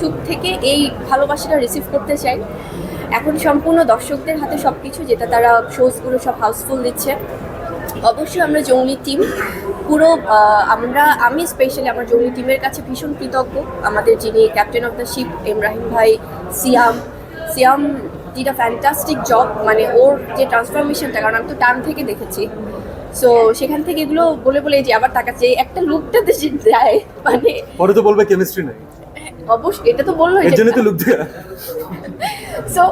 চুপ থেকে এই ভালোবাসাটা রিসিভ করতে চাই। এখন সম্পূর্ণ দর্শকদের হাতে সব কিছু যেটা তারা শোজগুলো সব হাউসফুল দিচ্ছে। অবশ্যই আমরা জঙ্গলি টিম পুরো আমরা, আমি স্পেশালি আমার জঙ্গলি টিমের কাছে ভীষণ কৃতজ্ঞ। আমাদের যিনি captain of the ship Ibrahim ভাই Siam Siam did a fantastic job মানে ওর যে ট্রান্সফরমেশনটা কারণ আমি তো টান থেকে দেখেছি। সো সেখান থেকে এগুলো বলে বলে যে আবার তাকাচ্ছে একটা লুকটাতে যে দেয় মানে পরে তো বলবে কেমিস্ট্রি নেই। অবশ্যই এটা তো বলল এর জন্য তো লুক সো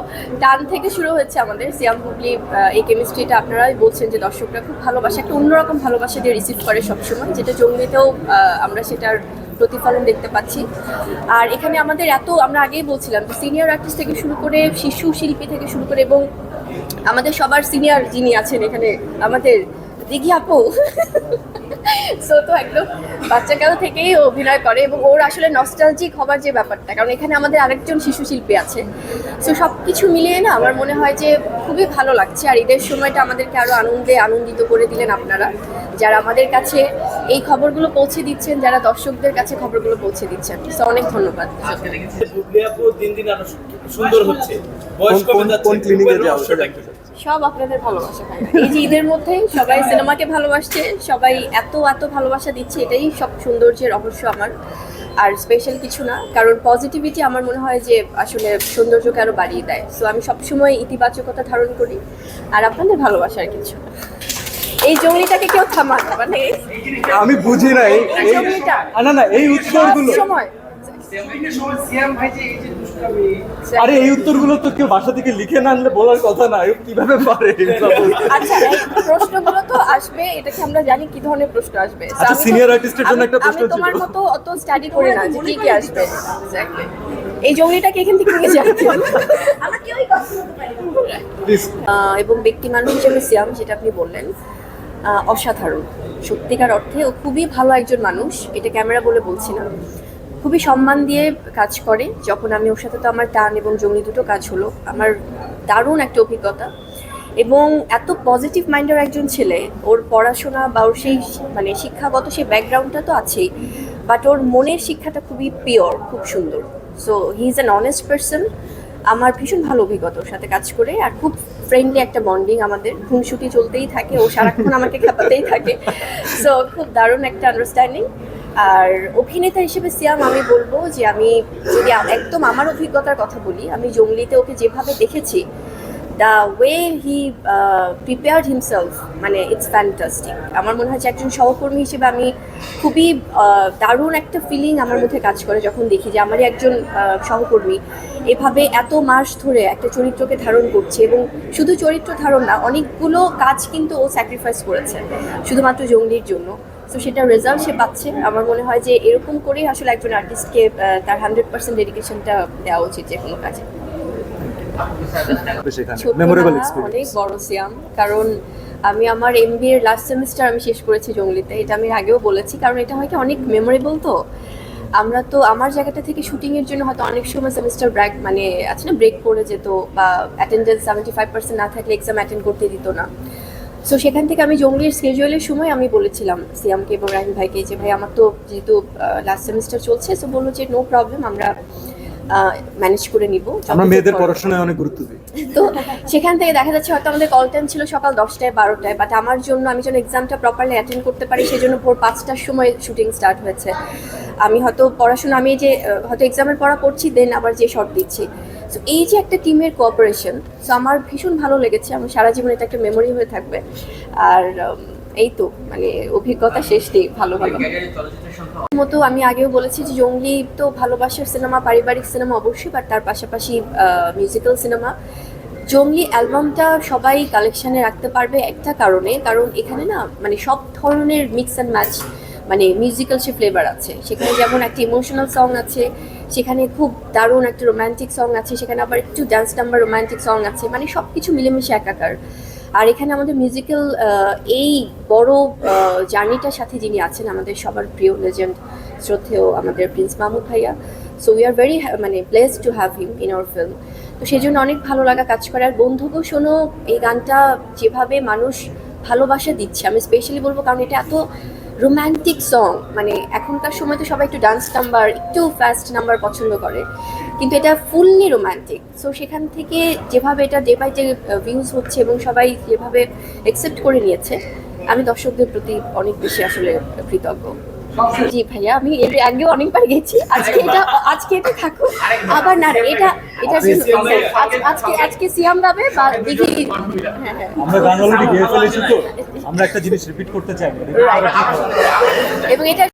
টান থেকে শুরু হয়েছে আমাদের সিয়াম হুগলি এই কেমিস্ট্রিটা আপনারাই বলছেন যে দর্শকরা খুব ভালোবাসে একটা অন্যরকম ভালোবাসা দিয়ে রিসিভ করে সবসময় যেটা জঙ্গলিতেও আমরা সেটার প্রতিফলন দেখতে পাচ্ছি। আর এখানে আমাদের এত আমরা আগেই বলছিলাম সিনিয়র আর্টিস্ট থেকে শুরু করে শিশু শিল্পী থেকে শুরু করে এবং আমাদের সবার সিনিয়র যিনি আছেন এখানে আমাদের দিঘি আপু। সো তো একদম বাচ্চাকাল থেকেই অভিনয় করে এবং ওর আসলে নস্টালজিক হবার যে ব্যাপারটা কারণ এখানে আমাদের আরেকজন শিশু শিল্পী আছে। সো সব কিছু মিলিয়ে না আমার মনে হয় যে খুবই ভালো লাগছে আর ঈদের সময়টা আমাদেরকে আরও আনন্দে আনন্দিত করে দিলেন আপনারা। যারা আমাদের কাছে এই খবরগুলো পৌঁছে দিচ্ছেন যারা দর্শকদের কাছে খবরগুলো পৌঁছে দিচ্ছেন। সো অনেক ধন্যবাদ। দিন দিন আরও সুন্দর হচ্ছে। কোন- সব আপনাদের ভালোবাসা এই যে ঈদের মধ্যে সবাই সিনেমাকে ভালোবাসছে সবাই এত এত ভালোবাসা দিচ্ছে এটাই সব সৌন্দর্যের রহস্য আমার। আর স্পেশাল কিছু না কারণ পজিটিভিটি আমার মনে হয় যে আসলে সৌন্দর্যকে আরও বাড়িয়ে দেয়। সো আমি সবসময় ইতিবাচকতা ধারণ করি আর আপনাদের ভালোবাসার কিছু না। এই জঙ্গলিটাকে কেউ থামান মানে আমি বুঝি না এই না না এই উত্তরগুলো সময় আরে এই উত্তরগুলো তো কেউ বাসা থেকে লিখে না আনলে বলার কথা না। কীভাবে পারে? আচ্ছা এই প্রশ্নগুলো তো আসবে এটাকে আমরা জানি কি ধরনের প্রশ্ন আসবে? আচ্ছা, artist এর জন্য একটা প্রশ্ন আমি তোমার মতো অত স্টাডি করি না যে কি কি আসবে. এই জঙ্গলিটাকে এখান থেকে নিয়ে যাচ্ছে আমরা কেউই কথা বলতে পারি এবং ব্যক্তি মানুষ হিসেবে সিয়াম যেটা আপনি বললেন অসাধারণ। সত্যিকার অর্থে ও খুবই ভালো একজন মানুষ এটা ক্যামেরা বলে বলছি না। খুবই সম্মান দিয়ে কাজ করে। যখন আমি ওর সাথে তো আমার টান এবং জঙ্গলি দুটো কাজ হলো, আমার দারুণ একটা অভিজ্ঞতা। এবং এত পজিটিভ মাইন্ডের একজন ছেলে, ওর পড়াশোনা বা ওর সেই মানে শিক্ষাগত সেই ব্যাকগ্রাউন্ডটা তো আছেই বাট ওর মনের শিক্ষাটা খুবই পিওর খুব সুন্দর। So he is an honest person আমার ভীষণ ভালো অভিজ্ঞতা ওর সাথে কাজ করে, আর খুব ফ্রেন্ডলি একটা বন্ডিং আমাদের। খুনসুটি চলতেই থাকে, ও সারাক্ষণ আমাকে খেপাতেই থাকে। সো খুব দারুণ একটা আন্ডারস্ট্যান্ডিং আর অভিনেতা হিসেবে সিয়াম, আমি বলব যে আমি যদি একদম আমার অভিজ্ঞতার কথা বলি, আমি জঙ্গলিতে ওকে যেভাবে দেখেছি the way he prepared himself মানে ইটস ফ্যান্টাস্টিক আমার মনে হয় যে একজন সহকর্মী হিসেবে আমি খুবই দারুণ একটা ফিলিং আমার মধ্যে কাজ করে যখন দেখি যে আমারই একজন সহকর্মী এভাবে এত মাস ধরে একটা চরিত্রকে ধারণ করছে এবং শুধু চরিত্র ধারণ না, অনেকগুলো কাজ কিন্তু ও স্যাক্রিফাইস করেছে, শুধুমাত্র জঙ্গলির জন্য। তো সেটা রেজাল্ট সে পাচ্ছে। আমার মনে হয় যে এরকম করেই আসলে একজন আর্টিস্টকে তার হান্ড্রেড পার্সেন্ট ডেডিকেশনটা দেওয়া উচিত যে কোনো কাজে। অনেক বড় সিয়াম কারণ আমি আমার এমবি এর লাস্ট সেমিস্টার আমি শেষ করেছি জঙ্গলিতে। এটা আমি আগেও বলেছি কারণ এটা হয় কি অনেক মেমোরেবল তো। আমরা তো আমার জায়গাটা থেকে শুটিং এর জন্য হয়তো অনেক সময় সেমিস্টার ব্রেক মানে আছে না ব্রেক পড়ে যেত বা অ্যাটেন্ডেন্স সেভেন্টি ফাইভ পার্সেন্ট না থাকলে এক্সাম অ্যাটেন্ড করতে দিত না। সো সেখান থেকে আমি জঙ্গলির স্কেজুয়ালের সময় আমি বলেছিলাম সিয়ামকে এবং রাহিম ভাইকে যে ভাই আমার তো যেহেতু লাস্ট সেমিস্টার চলছে সো বলল যে নো প্রবলেম আমরা ম্যানেজ করে নিব। আমরা মেয়েদের পড়াশোনায় অনেক গুরুত্ব দিই। তো সেখান থেকে দেখা যাচ্ছে হয়তো আমাদের কল টাইম ছিল সকাল দশটায় বারোটায় বাট আমার জন্য আমি যেন এক্সামটা প্রপারলি অ্যাটেন্ড করতে পারি সেজন্য ভোর পাঁচটার সময় শুটিং স্টার্ট হয়েছে। আমি হয়তো পড়াশোনা আমি যে হয়তো এক্সামের পড়া পড়ছি দেন আবার যে শর্ট দিচ্ছি। সো এই যে একটা টিমের কোঅপারেশন সো আমার ভীষণ ভালো লেগেছে। আমার সারা জীবনে এটা একটা মেমোরি হয়ে থাকবে। আর এই তো মানে অভিজ্ঞতা শেষ নেই ভালো ভালো। মতো আমি আগেও বলেছি যে জঙ্গলি তো ভালোবাসার সিনেমা পারিবারিক সিনেমা অবশ্যই বাট তার পাশাপাশি মিউজিক্যাল সিনেমা জঙ্গলি অ্যালবামটা সবাই কালেকশানে রাখতে পারবে একটা কারণে। কারণ এখানে না মানে সব ধরনের মিক্স অ্যান্ড ম্যাচ মানে মিউজিক্যাল সে ফ্লেভার আছে। সেখানে যেমন একটা ইমোশনাল সং আছে, সেখানে খুব দারুণ একটা রোমান্টিক সং আছে, সেখানে আবার একটু ডান্স নাম্বার রোমান্টিক সং আছে মানে সব কিছু মিলেমিশে একাকার। আর এখানে আমাদের মিউজিক্যাল এই বড় জার্নিটার সাথে যিনি আছেন আমাদের সবার প্রিয় লেজেন্ড শ্রদ্ধেয় আমাদের প্রিন্স মাহমুদ ভাইয়া। সো উই আর ভেরি মানে pleased to have him in our film তো সেই জন্য অনেক ভালো লাগা কাজ করে। আর বন্ধুকেও শোনো, এই গানটা যেভাবে মানুষ ভালোবাসা দিচ্ছে, আমি স্পেশালি বলব কারণ এটা এত রোম্যান্টিক সং মানে এখনকার সময় তো সবাই একটু ডান্স নাম্বার একটু ফাস্ট নাম্বার পছন্দ করে, কিন্তু এটা ফুললি রোম্যান্টিক সো সেখান থেকে যেভাবে এটা ডে বাই ডে ভিউজ হচ্ছে এবং সবাই যেভাবে অ্যাকসেপ্ট করে নিয়েছে, আমি দর্শকদের প্রতি অনেক বেশি আসলে কৃতজ্ঞ। জি ভাইয়া আমি এর আগে অনেকবার গেছি। আজকে এটা আজকে এটা থাকুক। আবার না এটা এটা আজকে আজকে সিয়াম গাবে বা দিঘি হ্যাঁ হ্যাঁ। আমরা গান অলরেডি গেয়ে ফেলেছি তো। আমরা একটা জিনিস রিপিট করতে চাই এবং এটা